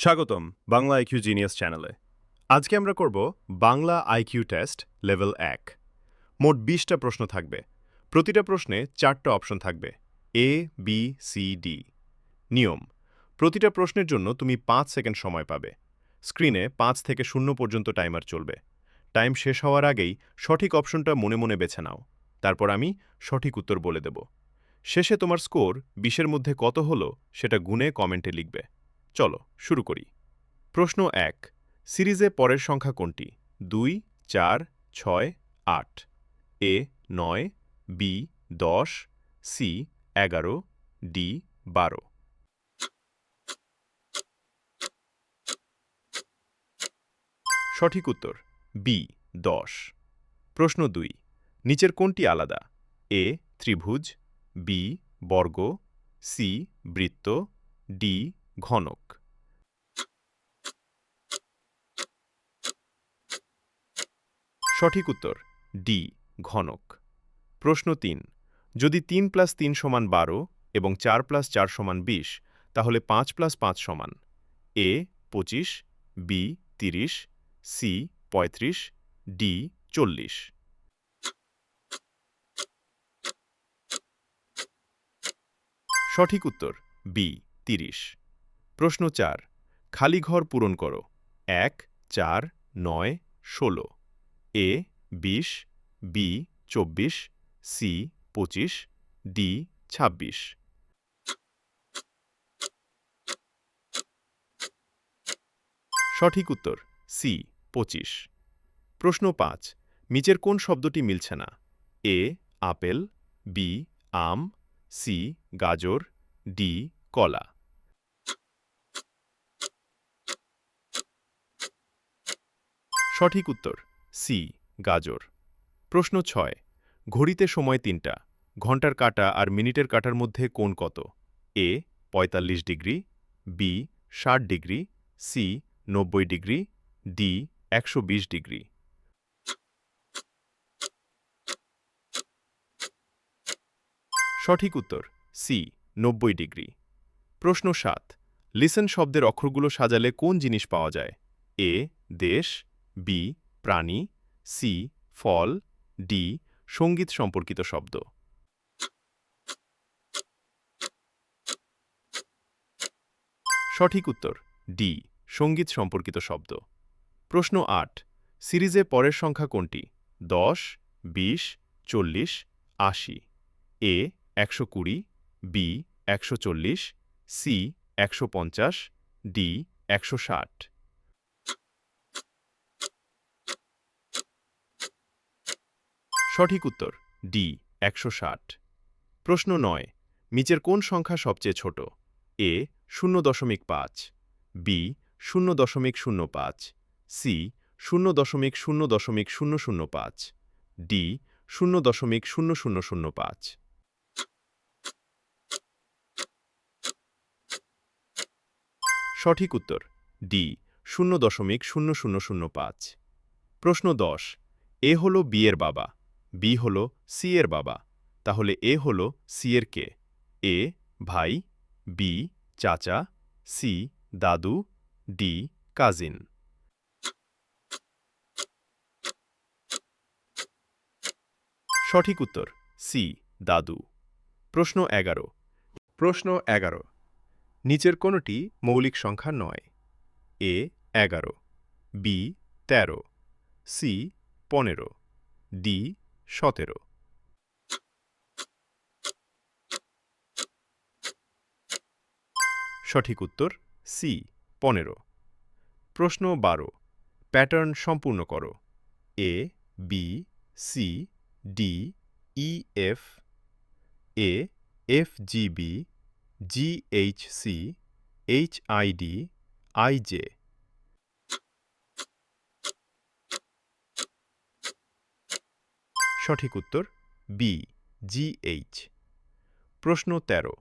স্বাগতম Bangla IQ genius চ্যানেলে। আজকে আমরা করব বাংলা আইকিউ টেস্ট লেভেল এক। মোট বিশটা প্রশ্ন থাকবে। প্রতিটা প্রশ্নে চারটা অপশন থাকবে। এ বি সি ডি নিয়ম। প্রতিটা প্রশ্নের জন্য তুমি পাঁচ সেকেন্ড সময় পাবে। স্ক্রিনে পাঁচ থেকে শূন্য পর্যন্ত টাইমার চলবে। টাইম শেষ হওয়ার আগেই সঠিক অপশনটা মনে মনে বেছে নাও। তারপর আমি সঠিক উত্তর বলে দেব। শেষে তোমার স্কোর বিশের মধ্যে কত হলো সেটা গুণে কমেন্টে লিখবে। চলো, শুরু করি। প্রশ্ন এক, সিরিজে পরের সংখ্যা কোনটি? দুই, চার, ছয়, আট। এ, নয়, বি, দশ, সি, এগারো, ডি, বারো। সঠিক উত্তর, বি, দশ। প্রশ্ন দুই, নিচের কোনটি আলাদা? এ, ত্রিভুজ, বি, বর্গ, সি, বৃত্ত, ডি ঘনক। সঠিক উত্তর ডি ঘনক। প্রশ্ন তিন, যদি তিন প্লাস তিন সমান বারো এবং চার প্লাস চার সমান বিশ, তাহলে পাঁচ প্লাস পাঁচ সমান। এ পঁচিশ বি তিরিশ সি পঁয়ত্রিশ ডি চল্লিশ। সঠিক উত্তর বি তিরিশ। প্রশ্ন চার, খালি ঘর পূরণ করো। এক, চার, নয়, ষোলো। এ, বিশ, বি, চব্বিশ, সি, পঁচিশ, ডি, ছাব্বিশ। সঠিক উত্তর, সি, পঁচিশ। প্রশ্ন পাঁচ, নিচের কোন শব্দটি মিলছে না? এ, আপেল, বি, আম, সি, গাজর, ডি, কলা। সঠিক উত্তর, সি, গাজর। প্রশ্ন ছয়, ঘড়িতে সময় তিনটা ঘণ্টার কাটা আর মিনিটের কাটার মধ্যে কোন কত? এ, পঁয়তাল্লিশ ডিগ্রি, বি, ষাট ডিগ্রি, সি, নব্বই ডিগ্রি, ডি, একশো বিশ ডিগ্রি। সঠিক উত্তর, সি, নব্বই ডিগ্রি। প্রশ্ন সাত, লিসেন শব্দের অক্ষরগুলো সাজালে কোন জিনিস পাওয়া যায়? এ, দেশ বি প্রাণী সি ফল ডি সংগীত সম্পর্কিত শব্দ। সঠিক উত্তর ডি সংগীত সম্পর্কিত শব্দ। প্রশ্ন আট, সিরিজে পরের সংখ্যা কোনটি? দশ, বিশ, চল্লিশ, আশি। এ একশো কুড়ি বি একশো চল্লিশ সি একশো পঞ্চাশ ডি একশো ষাট। সঠিক উত্তর ডি একশো ষাট। প্রশ্ন নয়, নিচের কোন সংখ্যা সবচেয়ে ছোট? এ শূন্য দশমিক পাঁচ বি শূন্য দশমিক শূন্য পাঁচ সি শূন্য দশমিক শূন্য দশমিক শূন্য শূন্য পাঁচ ডি শূন্য দশমিক শূন্য শূন্য শূন্য পাঁচ। সঠিক উত্তর ডি শূন্য দশমিক শূন্য শূন্য শূন্য পাঁচ। প্রশ্ন দশ, এ হল বিয়ের বাবা। বি হল সি এর বাবা, তাহলে এ হল সি এর কে? এ ভাই বি চাচা সি দাদু ডি কাজিন। সঠিক উত্তর সি দাদু। প্রশ্ন এগারো। প্রশ্ন এগারো। নিচের কোনটি মৌলিক সংখ্যা নয়? এ এগারো, বি তেরো, সি পনেরো, ডি সতেরো। সঠিক উত্তর, সি, পনেরো। প্রশ্ন বারো, প্যাটার্ন সম্পূর্ণ করো। A, B, C, D, E, F. A, F, G, B, G, H, C, H, I, D, I, J. সঠিক উত্তর বি, জি এইচ। প্রশ্ন ১৩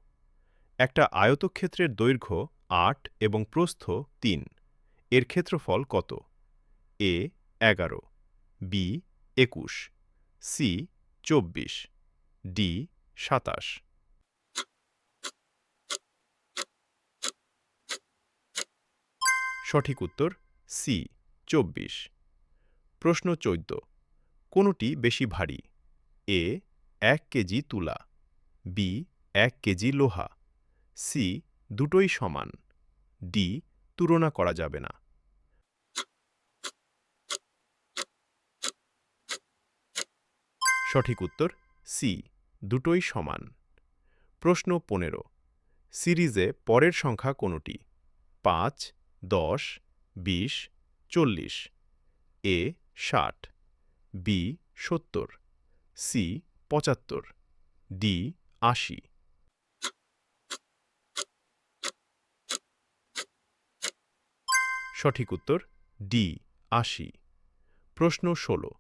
একটা আয়তক্ষেত্রের দৈর্ঘ্য আট এবং প্রস্থ তিন। এর ক্ষেত্রফল কত? এ, এগারো, বি, একুশ, সি, চব্বিশ, ডি, সাতাশ। সঠিক উত্তর সি, চব্বিশ। প্রশ্ন চৌদ্দ। কোনটি বেশি ভারী। এ, এক কেজি তুলা। বি, এক কেজি লোহা। সি, দুটোই সমান। ডি তুলনা করা যাবে না। সঠিক উত্তর, সি, দুটোই সমান। প্রশ্ন পনেরো। সিরিজে পরের সংখ্যা কোনটি? পাঁচ, দশ, বিশ, চল্লিশ। এ, ষাট। বি সত্তর, সি পঁচাত্তর, ডি আশি। সঠিক উত্তর ডি আশি। প্রশ্ন ষোলো,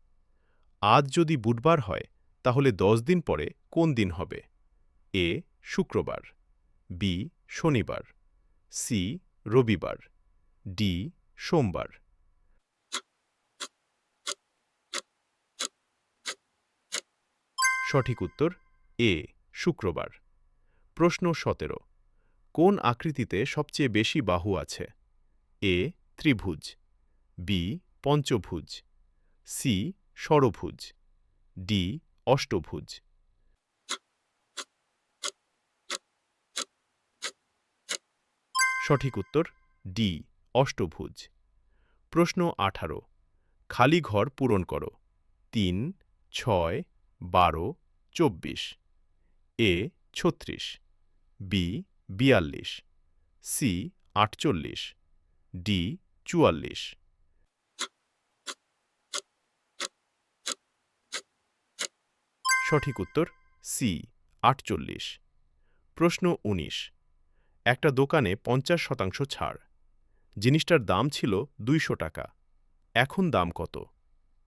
আজ যদি বুধবার হয়, তাহলে দশ দিন পরে কোন দিন হবে? এ শুক্রবার, বি শনিবার, সি রবিবার, ডি সোমবার। সঠিক উত্তর, এ, শুক্রবার। প্রশ্ন সতেরো, কোন আকৃতিতে সবচেয়ে বেশি বাহু আছে? এ, ত্রিভুজ, বি, পঞ্চভুজ, সি ষড়ভুজ ডি, অষ্টভুজ। সঠিক উত্তর, ডি, অষ্টভুজ। প্রশ্ন আঠারো, খালি ঘর পূরণ করো। তিন, ছয় বারো, চব্বিশ। এ, ছত্রিশ। বি, বিয়াল্লিশ। সি, আটচল্লিশ। ডি, চুয়াল্লিশ। সঠিক উত্তর, সি, আটচল্লিশ। প্রশ্ন ১৯ একটা দোকানে পঞ্চাশ শতাংশ ছাড়। জিনিসটার দাম ছিল দুইশো টাকা। এখন দাম কত?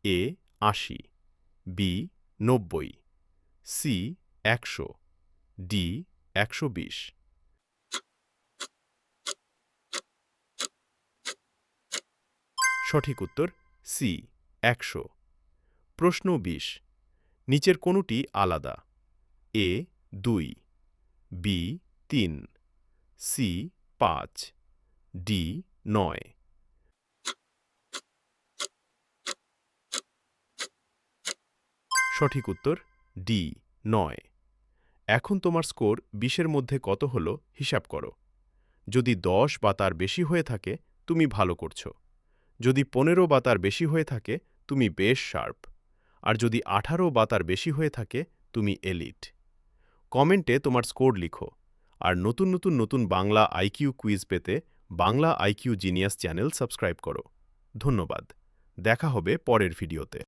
এ, আশি। বি নব্বই, সি একশো, ডি একশো বিশ। সঠিক উত্তর, সি একশো। প্রশ্ন বিশ, নিচের কোনটি আলাদা? এ দুই, বি তিন, সি পাঁচ, ডি নয়। সঠিক উত্তর ডি নয়। এখন তোমার স্কোর বিশের মধ্যে কত হল হিসাব করো। যদি দশ বা তার বেশি হয়ে থাকে, তুমি ভালো করছ। যদি পনেরো বা তার বেশি হয়ে থাকে, তুমি বেশ শার্প। আর যদি আঠারো বা তার বেশি হয়ে থাকে, তুমি এলিট। কমেন্টে তোমার স্কোর লিখো। আর নতুন নতুন নতুন বাংলা আইকিউ কুইজ পেতে Bangla IQ genius channel subscribe করো। ধন্যবাদ। দেখা হবে পরের ভিডিওতে।